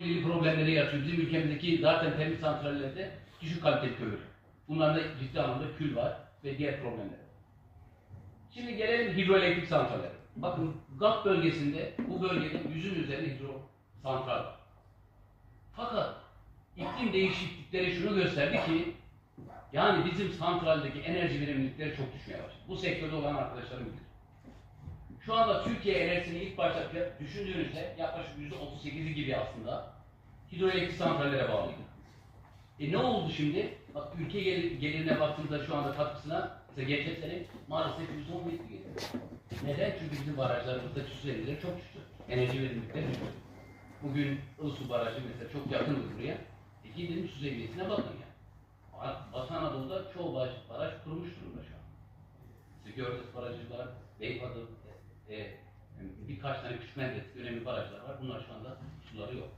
ilgili problemleri yaratıyor. Bizim ülkemizdeki zaten termik santrallerde düşük kaliteli kömür. Bunlarda ciddi anlamda kül var ve diğer problemler. Şimdi gelelim hidroelektrik santrallere. Bakın GAP bölgesinde bu bölgede yüzün üzerinde hidro santral var. Fakat iklim değişiklikleri şunu gösterdi ki yani bizim santraldeki enerji verimlilikleri çok düşmeye başladı. Bu sektörde olan arkadaşlarım bilir. Şu anda Türkiye enerjisini ilk başta düşündüğünüzde yaklaşık %38'i gibi aslında hidroelektrik santrallere bağlıydı. E ne oldu şimdi? Bak ülke gelir, gelirine baktığımızda şu anda katkısına mesela geçen sene maalesef %11 gelir. Neden? Çünkü bizim barajlarımızdaki su seviyeleri çok düştü. Enerji verimlilikleri düştü. Bugün Ilısu Barajı mesela çok yakındır buraya. E gidin su seviyesine bakın ya. Batı Anadolu'da çoğu baraj, baraj kurumuş durumda şu an. İşte Gördes Barajı var, Beypazarı, e, birkaç tane küçük menderes önemli barajlar var. Bunlar şu anda suları yok.